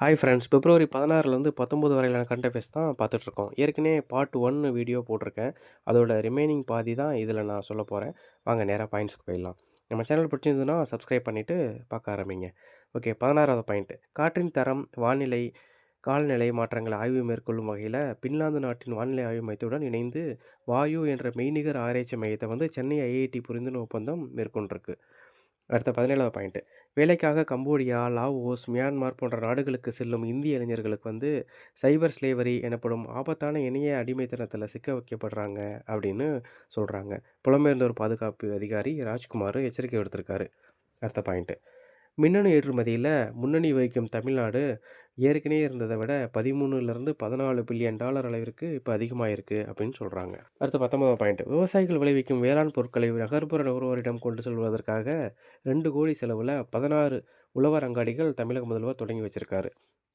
Hi friends பிப்ரவரி பதினாறுலேருந்து பத்தொம்பது வரையிலான கண்டஃபேஸ் தான் பார்த்துட்ருக்கோம். ஏற்கனவே பார்ட் ஒன்று வீடியோ போட்டிருக்கேன். அதோட ரிமைனிங் பாதி தான் இதில் நான் சொல்ல போகிறேன் வாங்க நேராக பாயிண்ட்ஸ்க்கு போயிடலாம். நம்ம சேனல் பிடிச்சிருந்ததுன்னா சப்ஸ்கிரைப் பண்ணிவிட்டு பார்க்க ஆரம்பிங்க. ஓகே பதினாறாவது பாயிண்ட்டு காற்றின் தரம் வானிலை காலநிலை மாற்றங்களை ஆய்வு மேற்கொள்ளும் வகையில் பின்லாந்து நாட்டின் வானிலை ஆய்வு மையத்துடன் இணைந்து வாயு என்ற மெய்நிகர் ஆராய்ச்சி மையத்தை வந்து சென்னை ஐஐடி புரிந்துணர்வு ஒப்பந்தம் மேற்கொண்டிருக்கு. அடுத்த பதினேழாவது பாயிண்ட்டு வேலைக்காக கம்போடியா லாவோஸ் மியான்மார் போன்ற நாடுகளுக்கு செல்லும் இந்திய இளைஞர்களுக்கு வந்து சைபர் ஸ்லேவரி எனப்படும் ஆபத்தான இணைய அடிமைத்தனத்தில் சிக்க வைக்கப்படுறாங்க அப்படின்னு சொல்கிறாங்க புலம்பெயர்ந்தோர் பாதுகாப்பு அதிகாரி ராஜ்குமார் எச்சரிக்கை விடுத்திருக்காரு. அடுத்த பாயிண்ட்டு மின்னணு ஏற்றுமதியில் முன்னணி வகிக்கும் தமிழ்நாடு ஏற்கனவே இருந்ததை விட பதிமூணுலேருந்து பதினாலு பில்லியன் டாலர் அளவிற்கு இப்போ அதிகமாக இருக்குது அப்படின்னு சொல்கிறாங்க அடுத்து பத்தொன்பதாம் பாயிண்ட் விவசாயிகள் விளைவிக்கும் வேளாண் பொருட்களை நகர்ப்புற நுகர்வோரிடம் கொண்டு செல்வதற்காக ரெண்டு கோடி செலவில் பதினாறு உழவர் அங்காடிகள் தமிழக முதல்வர் தொடங்கி வச்சிருக்காரு.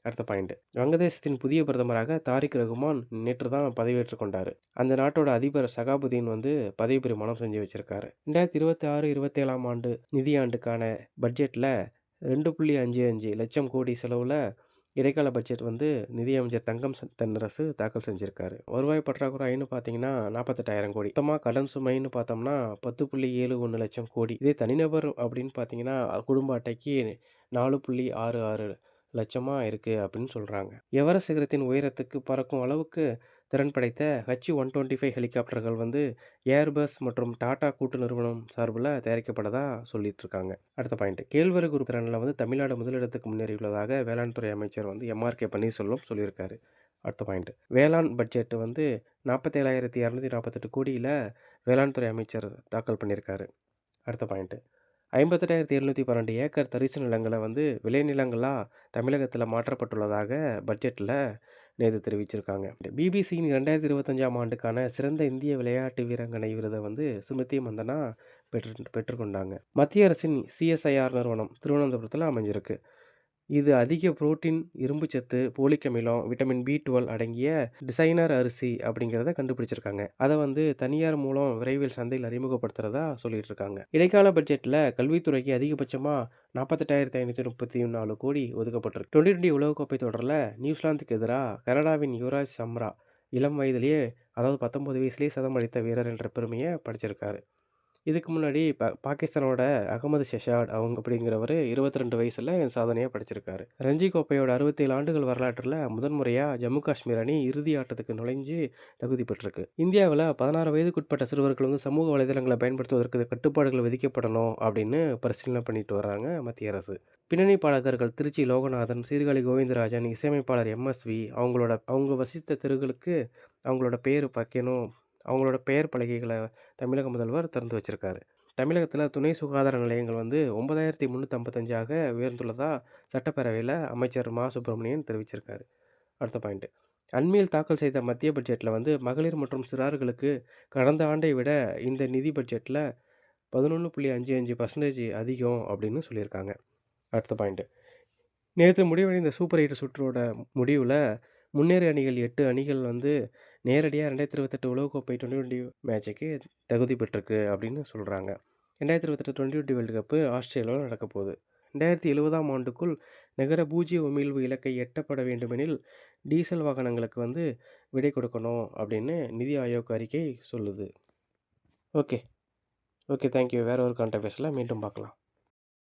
அடுத்த பாயிண்ட் வங்கதேசத்தின் புதிய பிரதமராக தாரிக் ரகுமான் நேற்று தான் பதவியேற்றுக் கொண்டார். அந்த நாட்டோட அதிபர் சகாபுதீன் வந்து பதவி பிரமாணம் செஞ்சு வச்சிருக்காரு. ரெண்டாயிரத்தி இருபத்தி ஆறு இருபத்தேழாம் ஆண்டு நிதியாண்டுக்கான பட்ஜெட்டில் ரெண்டு புள்ளி அஞ்சு அஞ்சு லட்சம் கோடி செலவில் இடைக்கால பட்ஜெட் வந்து நிதியமைச்சர் தங்கம் தென்னரசு தாக்கல் செஞ்சிருக்காரு. வருவாய் பற்றாக்குறைன்னு பார்த்தீங்கன்னா நாற்பத்தெட்டாயிரம் கோடி. மொத்தமாக கடன் சுமைன்னு பார்த்தோம்னா பத்து புள்ளி ஏழு ஒன்று லட்சம் கோடி. இதே தனிநபர் அப்படின்னு பார்த்தீங்கன்னா குடும்ப அட்டைக்கு நாலு புள்ளி ஆறு ஆறு லட்சமாக இருக்குது அப்படின்னு சொல்கிறாங்க எவர சிகரத்தின் உயரத்துக்கு பறக்கும் அளவுக்கு திறன் படைத்த ஹச் ஒன் டுவெண்ட்டி ஃபைவ் ஹெலிகாப்டர்கள் வந்து ஏர்பஸ் மற்றும் டாடா கூட்டு நிறுவனம் சார்பில் தயாரிக்கப்படதாக சொல்லிட்டு இருக்காங்க அடுத்த பாயிண்ட் கேழ்வரகு திறனில் வந்து தமிழ்நாடு முதலிடத்துக்கு முன்னேறியுள்ளதாக வேளாண் துறை அமைச்சர் வந்து எம்ஆர்கே பன்னீர்செல்வம் சொல்லியிருக்காரு. அடுத்த பாயிண்ட் வேளாண் பட்ஜெட் வந்து நாற்பத்தேழாயிரத்தி இரநூத்தி நாற்பத்தெட்டு கோடியில் வேளாண் துறை அமைச்சர் தாக்கல் பண்ணியிருக்காரு. அடுத்த பாயிண்ட்டு ஐம்பத்தெட்டாயிரத்தி எழுநூற்றி பன்னெண்டு ஏக்கர் தரிசு நிலங்களை வந்து விளைநிலங்களாக தமிழகத்தில் மாற்றப்பட்டுள்ளதாக பட்ஜெட்டில் நேற்று தெரிவிச்சிருக்காங்க. பிபிசியின் ரெண்டாயிரத்தி இருபத்தஞ்சாம் ஆண்டுக்கான சிறந்த இந்திய விளையாட்டு வீரங்கனை விருதை வந்து சுமித்தி மந்தனா பெற்று பெற்றுக்கொண்டாங்க மத்திய அரசின் சிஎஸ்ஐஆர் நிறுவனம் திருவனந்தபுரத்தில் அமைஞ்சிருக்கு. இது அதிக புரோட்டீன் இரும்புச்சத்து போலிக் அமிலம் விட்டமின் பி டுவெல் அடங்கிய டிசைனர் அரிசி அப்படிங்கிறத கண்டுபிடிச்சிருக்காங்க. அதை வந்து தனியார் மூலம் விரைவில் சந்தையில் அறிமுகப்படுத்துறதா சொல்லிட்டு இருக்காங்க இடைக்கால பட்ஜெட்டில் கல்வித்துறைக்கு அதிகபட்சமாக நாற்பத்தெட்டாயிரத்தி ஐநூற்றி முப்பத்தி நாலு கோடி ஒதுக்கப்பட்டிருக்கு. டுவெண்ட்டி டுவெண்ட்டி உலகக்கோப்பை தொடரில் நியூசிலாந்துக்கு எதிராக கனடாவின் யுவராஜ் சம்ரா இளம் வயதிலேயே அதாவது பத்தொம்பது வயசுலேயே சதம் அடித்த வீரர் என்ற பெருமையை படிச்சிருக்காரு. இதுக்கு முன்னாடி பா பாகிஸ்தானோட அகமது ஷெஷாட் அவங்க அப்படிங்கிறவர் இருபத்தி ரெண்டு வயசில் என் சாதனையாக படிச்சிருக்காரு. ரஞ்சி கோப்பையோட அறுபத்தேழு ஆண்டுகள் வரலாற்றில் முதன்முறையாக ஜம்மு காஷ்மீர் அணி இறுதி ஆட்டத்துக்கு நுழைஞ்சு தகுதி பெற்றிருக்கு. இந்தியாவில் பதினாறு வயதுக்குட்பட்ட சிறுவர்கள் வந்து சமூக வலைதளங்களை பயன்படுத்துவதற்கு கட்டுப்பாடுகள் விதிக்கப்படணும் அப்படின்னு பரிசீலனை பண்ணிட்டு வராங்க மத்திய அரசு. பின்னணி பாடகர்கள் திருச்சி லோகநாதன் சீர்காழி கோவிந்தராஜன் இசையமைப்பாளர் எம்எஸ்வி அவங்களோட அவங்க வசித்த தெருகளுக்கு அவங்களோட பேர் வைக்கணும் அவங்களோட பெயர் பலகைகளை தமிழக முதல்வர் திறந்து வச்சுருக்காரு. தமிழகத்தில் துணை சுகாதார நிலையங்கள் வந்து ஒன்பதாயிரத்தி முந்நூற்றம்பத்தஞ்சாக உயர்ந்துள்ளதாக சட்டப்பேரவையில் அமைச்சர் மா. சுப்பிரமணியன் தெரிவிச்சிருக்காரு. அடுத்த பாயிண்ட்டு அண்மையில் தாக்கல் செய்த மத்திய பட்ஜெட்டில் வந்து மகளிர் மற்றும் சிறார்களுக்கு கடந்த ஆண்டை விட இந்த நிதி பட்ஜெட்டில் பதினொன்று புள்ளி அஞ்சு அஞ்சு பர்சன்டேஜ் அதிகம் அப்படின்னு சொல்லியிருக்காங்க. அடுத்த பாயிண்ட்டு நேற்று முடிவடைந்த சூப்பர் எயிட் சுற்றோட முடிவில் முன்னேறு அணிகள் எட்டு அணிகள் வந்து நேரடியாக ரெண்டாயிரத்தி இருபத்தெட்டு உலகக்கோப்பை டுவெண்ட்டி டுவெண்ட்டி மேட்சுக்கு தகுதி பெற்றிருக்கு அப்படின்னு சொல்கிறாங்க ரெண்டாயிரத்தி இருபத்தெட்டு டுவெண்ட்டி டுவெண்ட்டி வேர்ல்டு கப்பு ஆஸ்திரேலியாவில் நடக்க போகுது. ரெண்டாயிரத்தி எழுபதாம் ஆண்டுக்குள் நிகர பூஜ்ஜிய உமிழ்வு இலக்கை எட்டப்பட வேண்டுமெனில் டீசல் வாகனங்களுக்கு வந்து விடை கொடுக்கணும் அப்படின்னு நிதி ஆயோக் அறிக்கை சொல்லுது. ஓகே. ஓகே தேங்க்யூ வேறு ஒரு கான்ட்ரவர்ஸில் மீண்டும் பார்க்கலாம்.